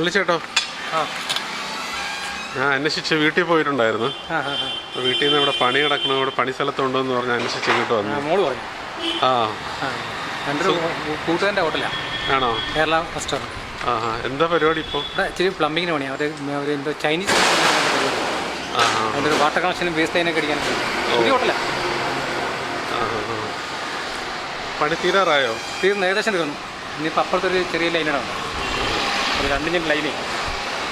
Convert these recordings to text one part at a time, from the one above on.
വിളിച്ചേട്ടോ ആ. ഞാൻ അന്വേഷിച്ച് വീട്ടിൽ പോയിട്ടുണ്ടായിരുന്നു. വീട്ടിൽ നിന്ന് ഇവിടെ പണി കിടക്കണം ഇവിടെ പണി സ്ഥലത്തുണ്ടോയെന്ന് പറഞ്ഞ് അന്വേഷിച്ച് ഇങ്ങോട്ട് വന്നു. മോൾ പറഞ്ഞു. ആ. എന്റെ കൂട്ടുകാരന്റെ ഹോട്ടലാണ് ആണോ? കേരള റെസ്റ്റോറന്റ്. ആ എന്താ പരിപാടി ഇപ്പോൾ ഇവിടെ ഇച്ചിരി പ്ലംബിങ്ങിന് പണിയാണ് അവർ അവർ എന്തോ ചൈനീസ് അതിന്റെ ഒരു വാട്ടർ കണക്ഷനും വേസ്റ്റ് ലൈനൊക്കെ അടിക്കാൻ പുതിയ ഹോട്ടലാണ്. പണി തീരാറായോ? തീർന്നു ഏകദേശം തീർന്നു. ഇനിയിപ്പോൾ അപ്പുറത്തൊരു ചെറിയ ലൈനാണ് ഒരു രണ്ടിഞ്ചിന്റെ ലൈനേ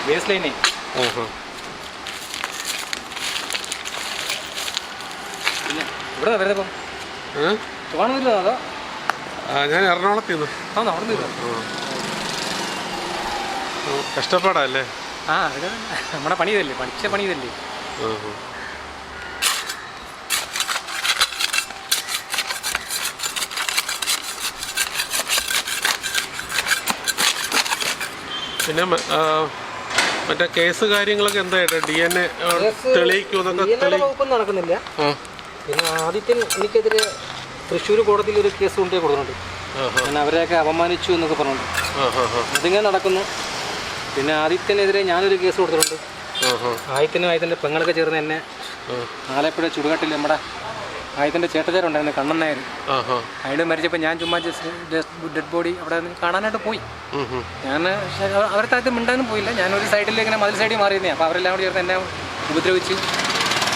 വേസ്റ്റ് ലൈനേ പിന്നെ ഇവിടെ വരുന്നത് ഇപ്പം? കാണുന്നില്ല അതോ. ഞാൻ എറണാകുളത്ത് നിന്ന്. ആ അവിടെ നിന്ന് കഷ്ടപ്പാടല്ലേ? ആ അത് നമ്മുടെ പണി ഇതല്ലേ പഠിച്ച പണി പിന്നെ മറ്റേ കേസ് കാര്യങ്ങളൊക്കെ എന്തായിട്ട്? ഡി എൻ എ തെളിയിക്കും നടക്കുന്നില്ല. പിന്നെ ആദിത്യൻ എനിക്കെതിരെ തൃശ്ശൂർ കോടതിയിൽ ഒരു കേസ് കൊണ്ടേ കൊടുക്കുന്നുണ്ട്. പിന്നെ അവരെയൊക്കെ അപമാനിച്ചു എന്നൊക്കെ ആഹാ. അതിങ്ങനെ നടക്കുന്നു. പിന്നെ ആദിത്യനെതിരെ ഞാനൊരു കേസ് കൊടുത്തിട്ടുണ്ട്. ആദിത്യനും ആദിത്യന്റെ പെങ്ങളൊക്കെ ചേർന്ന് എന്നെ. ആലപ്പുഴ ചുടുകാട്ടിൽ നമ്മുടെ ആദിത്യന്റെ ചേട്ടച്ചാരുണ്ടായിരുന്നു കണ്ണൻ നായർ. അയാൾ മരിച്ചപ്പോൾ ഞാൻ ചുമ്മാ ജസ്റ്റ് ഡെഡ് ബോഡി അവിടെ കാണാനായിട്ട് പോയി. ഞാൻ അവരുടെ താഴത്ത് മിണ്ടാനും പോയില്ല ഞാനൊരു സൈഡിൽ ഇങ്ങനെ മതിൽ സൈഡിൽ മാറിയിരുന്നേ അപ്പോൾ അവരെല്ലാം കൂടി ചേർന്ന് എന്നെ ഉപദ്രവിച്ച്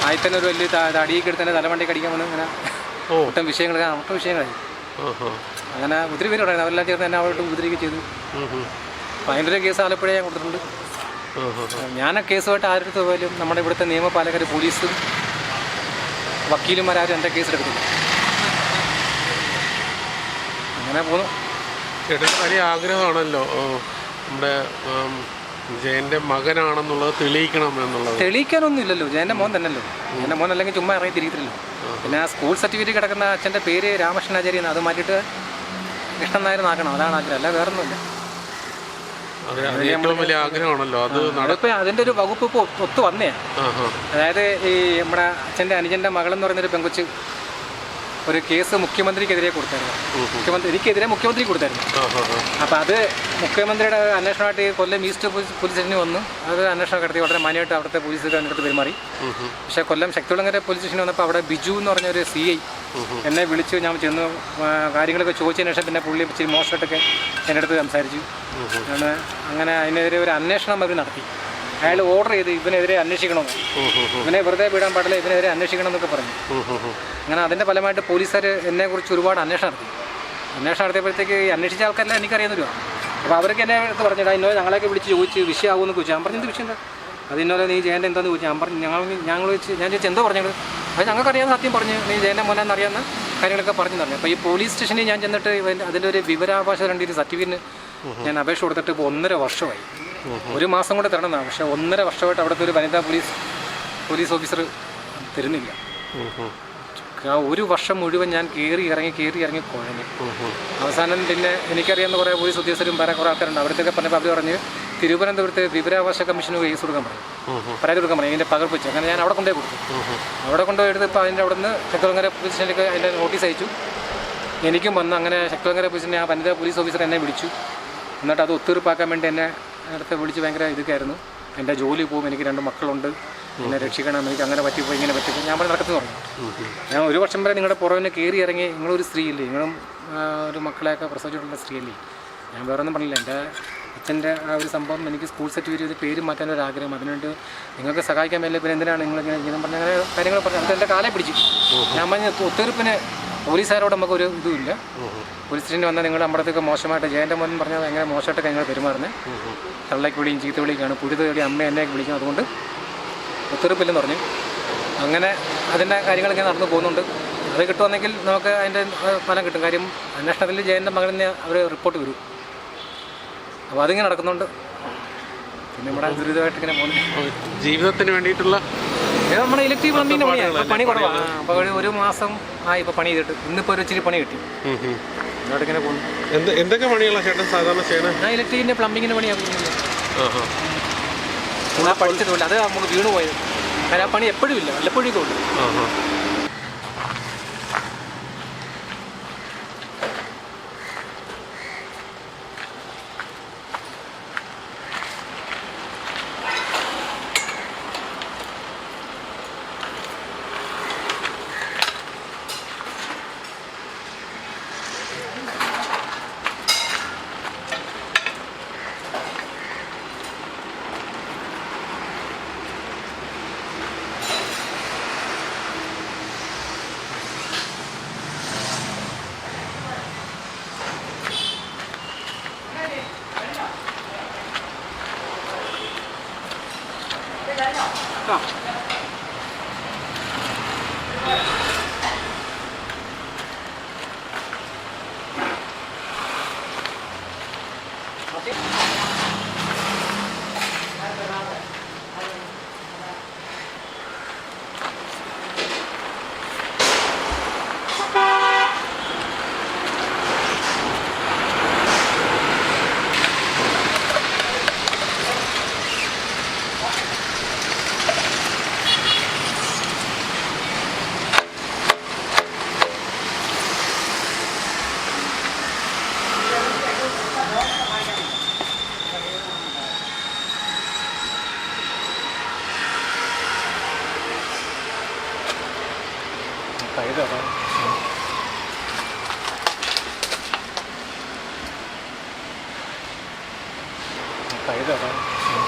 ആദ്യത്തന്നെ ഒരു വലിയ തടിയൊക്കെ എടുത്ത് തന്നെ തലവണ്ടി കടിക്കാൻ വന്നു ഇങ്ങനെ ഒട്ടും വിഷയങ്ങൾ ഒട്ടും വിഷയങ്ങളായി. അങ്ങനെ ഒത്തിരി പേരുണ്ടായിരുന്നു അവരെല്ലാം ചേർന്ന് എന്നെ അവരോട്ട് ഉപദ്രവിക്കുക ചെയ്തു. അപ്പോൾ അതിന്റെ ഒരു കേസ് ആലപ്പുഴ ഞാൻ കൊടുത്തിട്ടുണ്ട്. ഞാൻ ആ കേസുമായിട്ട് ആരുടെ പോലും നമ്മുടെ ഇവിടുത്തെ നിയമപാലകർ പോലീസും വക്കീലുമാരും എന്റെ കേസ് എടുക്കുന്നില്ല അങ്ങനെ പോകുന്നു ചേട്ടന്റെ വലിയ ആഗ്രഹമാണല്ലോ നമ്മുടെ ജയന്റെ ജയന്റെ മകനാണെന്നുള്ളത് തെളിയിക്കണം എന്നുള്ളത്. തെളിയിക്കാനൊന്നും ഇല്ലല്ലോ ജയന്റെ മോൻ തന്നെയല്ലോ. എന്റെ മോൻ അല്ലെങ്കിൽ ചുമ്മാ ഇറങ്ങി പിന്നെ ആ സ്കൂൾ സർട്ടിഫിക്കറ്റ് കിടക്കുന്ന അച്ഛന്റെ പേര് രാമകൃഷ്ണാചാര്യെന്ന് അത് മാറ്റിയിട്ട് കൃഷ്ണൻ നായർ നാക്കണം അതാണ് ആഗ്രഹം. അല്ല വേറെ ഒന്നുമില്ല അത് അത് ഏറ്റവും വലിയ ആഗ്രഹമാണല്ലോ അത് നട അതിന്റെ ഒരു വകുപ്പ് ഇപ്പോൾ ഒത്തു വന്നേ. അതായത് ഈ നമ്മുടെ അച്ഛന്റെ അനുജന്റെ മകളെന്ന് പറയുന്നൊരു പെങ്കൊച്ച് ഒരു കേസ് മുഖ്യമന്ത്രിക്കെതിരെ കൊടുത്തായിരുന്നു. മുഖ്യമന്ത്രി എനിക്കെതിരെ മുഖ്യമന്ത്രി കൊടുത്തായിരുന്നു. അപ്പോൾ അത് മുഖ്യമന്ത്രിയുടെ അന്വേഷണമായിട്ട് കൊല്ലം ഈസ്റ്റ് പോലീസ് പോലീസ് സ്റ്റേഷനിൽ വന്നു. അത് അന്വേഷണം നടത്തി വളരെ മാന്യമായിട്ട് അവിടുത്തെ പോലീസ് അടുത്ത് പെരുമാറി. പക്ഷേ കൊല്ലം ശക്തികുളങ്ങര പോലീസ് സ്റ്റേഷനിൽ വന്നപ്പോൾ അവിടെ ബിജു എന്ന് പറഞ്ഞ ഒരു സി ഐ എന്നെ വിളിച്ചു ഞാൻ ചെന്ന് കാര്യങ്ങളൊക്കെ ചോദിച്ചതിന് ശേഷം പിന്നെ പുള്ളി ഇച്ചിരി മോശമായിട്ടൊക്കെ എന്റെ അടുത്ത് സംസാരിച്ചു. അങ്ങനെ അതിനെതിരെ ഒരു അന്വേഷണം അവർ നടത്തി. അയാൾ ഓർഡർ ചെയ്ത് ഇവനെതിരെ അന്വേഷിക്കണമെന്ന്. ഇവനെ വെറുതെ വിടാൻ പാടില്ല ഇവനെതിരെ അന്വേഷിക്കണം എന്നൊക്കെ പറഞ്ഞു. അങ്ങനെ അതിന്റെ ഫലമായിട്ട് പോലീസുകാർ എന്നെക്കുറിച്ച് ഒരുപാട് അന്വേഷണം നടത്തി. അന്വേഷണം നടത്തിയപ്പോഴത്തേക്ക് ഈ അന്വേഷിച്ച ആൾക്കാരെല്ലാം എനിക്കറിയുന്നൊരു അപ്പോൾ അവർക്ക് എന്നെ അടുത്ത് പറഞ്ഞിട്ട് ഇന്നോ ഞങ്ങളെയൊക്കെ വിളിച്ച് ചോദിച്ച് വിഷയമാകുമെന്ന് ചോദിച്ചു. ഞാൻ പറഞ്ഞു എന്ത് വിഷയം എന്താ? അത് ഇന്നോലെ നീ ജയന്റെ എന്താന്ന് ചോദിച്ചു. ഞാൻ പറഞ്ഞു ഞങ്ങൾ ഞങ്ങൾ വെച്ച് ഞാൻ ചോദിച്ചു എന്തോ പറഞ്ഞത്? അത് ഞങ്ങൾക്കറിയാവുന്ന സത്യം പറഞ്ഞു. നീ ജയന്റെ മോനെന്ന് അറിയാവുന്ന കാര്യങ്ങളൊക്കെ പറഞ്ഞു തന്നെ അപ്പോൾ ഈ പോലീസ് സ്റ്റേഷനിൽ ഞാൻ ചെന്നിട്ട് അതിന്റെ ഒരു വിവരാവകാശം രണ്ടിന് സർട്ടിഫിക്കറ്റിന് ഞാൻ അപേക്ഷ കൊടുത്തിട്ട് ഇപ്പോൾ ഒന്നര വർഷമായി. ഒരു മാസം കൊണ്ട് തരണമെന്നാണ് പക്ഷെ ഒന്നര വർഷമായിട്ട് അവിടുത്തെ ഒരു വനിതാ പോലീസ് പോലീസ് ഓഫീസർ തരുന്നില്ല. ആ ഒരു വർഷം മുഴുവൻ ഞാൻ കയറി ഇറങ്ങി കയറി ഇറങ്ങി കുഴഞ്ഞു. അവസാനം പിന്നെ എനിക്കറിയാവുന്ന കുറേ പോലീസ് ഉദ്യോഗസ്ഥരും വേറെ കുറേ ആൾക്കാരുണ്ട് അവിടത്തേക്ക് പറഞ്ഞപ്പോൾ അവർ പറഞ്ഞ് തിരുവനന്തപുരത്ത് വിവരാവകാശ കമ്മീഷന് കേസ് കൊടുക്കാൻ ഉം. പരാതി കൊടുക്കാൻ പറഞ്ഞു അതിന്റെ പകർപ്പ് വെച്ച് അങ്ങനെ ഞാൻ അവിടെ കൊണ്ടുപോയി കൊടുത്തു. അവിടെ കൊണ്ടുപോയി എടുത്ത് ഇപ്പോൾ അതിന്റെ അവിടെ നിന്ന് ശക്തികുളങ്ങര പോലീസ് സ്റ്റേഷനിലേക്ക് അതിന്റെ നോട്ടീസ് അയച്ചു എനിക്കും വന്ന് അങ്ങനെ ശക്തികുളങ്ങര പോലീസിനെ ആ വനിതാ പോലീസ് ഓഫീസർ എന്നെ വിളിച്ചു എന്നിട്ട് അത് ഒത്തീർപ്പാക്കാൻ വേണ്ടി എന്നെ അടുത്ത് വിളിച്ച് ഭയങ്കര ഇതൊക്കെയായിരുന്നു. എന്റെ ജോലി പോകും എനിക്ക് രണ്ട് മക്കളുണ്ട്. എന്നെ രക്ഷിക്കണം എനിക്ക് അങ്ങനെ പറ്റിപ്പോയി ഇങ്ങനെ പറ്റിപ്പോയി. ഞാൻ പറഞ്ഞു നടക്കുന്നു പറഞ്ഞു ഞാൻ ഒരു വർഷം വരെ നിങ്ങളുടെ പുറമെ കയറി ഇറങ്ങി നിങ്ങളൊരു സ്ത്രീയല്ലേ? നിങ്ങളും ഒരു മക്കളെയൊക്കെ പ്രസവിച്ചിട്ടുള്ള സ്ത്രീയല്ലേ? ഞാൻ വേറെ ഒന്നും പറഞ്ഞില്ല. എന്റെ അച്ഛന്റെ ആ ഒരു സംഭവം എനിക്ക് സ്കൂൾ സർട്ടിഫിക്കറ്റ് പേര് മാറ്റാൻ ഒരു ആഗ്രഹം. അതിനുവേണ്ടി നിങ്ങൾക്ക് സഹായിക്കാൻ പറ്റില്ല പിന്നെ എന്തിനാണ് നിങ്ങൾ ഇങ്ങനെ ഇങ്ങനെ പറഞ്ഞ അങ്ങനെ കാര്യങ്ങൾ പറഞ്ഞു. അത് എന്റെ കാലെ പിടിച്ചു. ഞാൻ പറഞ്ഞ ഒത്തീർപ്പിന് പോലീസുകാരോട് നമുക്കൊരു ഇതുമില്ല പോലീസ് സ്റ്റേഷനിൽ വന്നാൽ നിങ്ങൾ നമ്മുടെ അടുത്തൊക്കെ മോശമായിട്ട് ജയന്റെ മോൻ പറഞ്ഞാൽ ഭയങ്കര മോശമായിട്ട് ഞങ്ങൾ പെരുമാറുന്നത് തള്ളയ്ക്ക് വിളിയും ചീത്ത വിളിക്കുകയാണ് പുഴുത് കളി അമ്മ എന്നെയൊക്കെ വിളിക്കും അതുകൊണ്ട് ഒത്തിരിപ്പില്ലെന്ന് പറഞ്ഞു. അങ്ങനെ അതിന്റെ കാര്യങ്ങളൊക്കെ നടന്നു പോകുന്നുണ്ട്. അത് കിട്ടുവാണെങ്കിൽ നമുക്ക് അതിന്റെ ഫലം കിട്ടും. കാര്യം അന്വേഷണത്തിൽ ജയന്റെ മകനെ അവർ റിപ്പോർട്ട് വരും. അപ്പോൾ അതിങ്ങനെ നടക്കുന്നുണ്ട്. പിന്നെ നമ്മുടെ ദുരിതമായിട്ട് ഇങ്ങനെ പോകുന്നു. ജീവിതത്തിന് വേണ്ടിയിട്ടുള്ള ഇത് നമ്മുടെ ഇലക്ട്രിക് പ്ലംബിങ്ങിന്റെ പണിയാണ് പണി കുറവാണ് അപ്പൊ ഒരു ഒരു മാസം ആയി ഇപ്പൊ പണി ചെയ്തിട്ട്. ഇന്നിപ്പോ ഒരു ഇച്ചിരി പണി കിട്ടി. ഉം, ഉം. ഇങ്ങോട്ട് ഇങ്ങനെ പോകുന്നു. എന്ത് എന്തൊക്കെ പണികളാണ് ചേട്ടൻ? സാധാരണ ചെയ്യണേ? ഞാൻ പ്ലംബിങ്ങിന്റെ പ്ലംബിങ്ങിന്റെ പണിയാണ് ചെയ്യുന്നത്. ആഹാ. ഞാൻ പഠിച്ചതുമില്ല അത് നമുക്ക് വീണ് പോയത് കാരണം ആ പണി എപ്പോഴും ഇല്ല. വല്ലപ്പോഴും ഒക്കെ ഉള്ളൂ ആഹാ. か。 여 자, 만.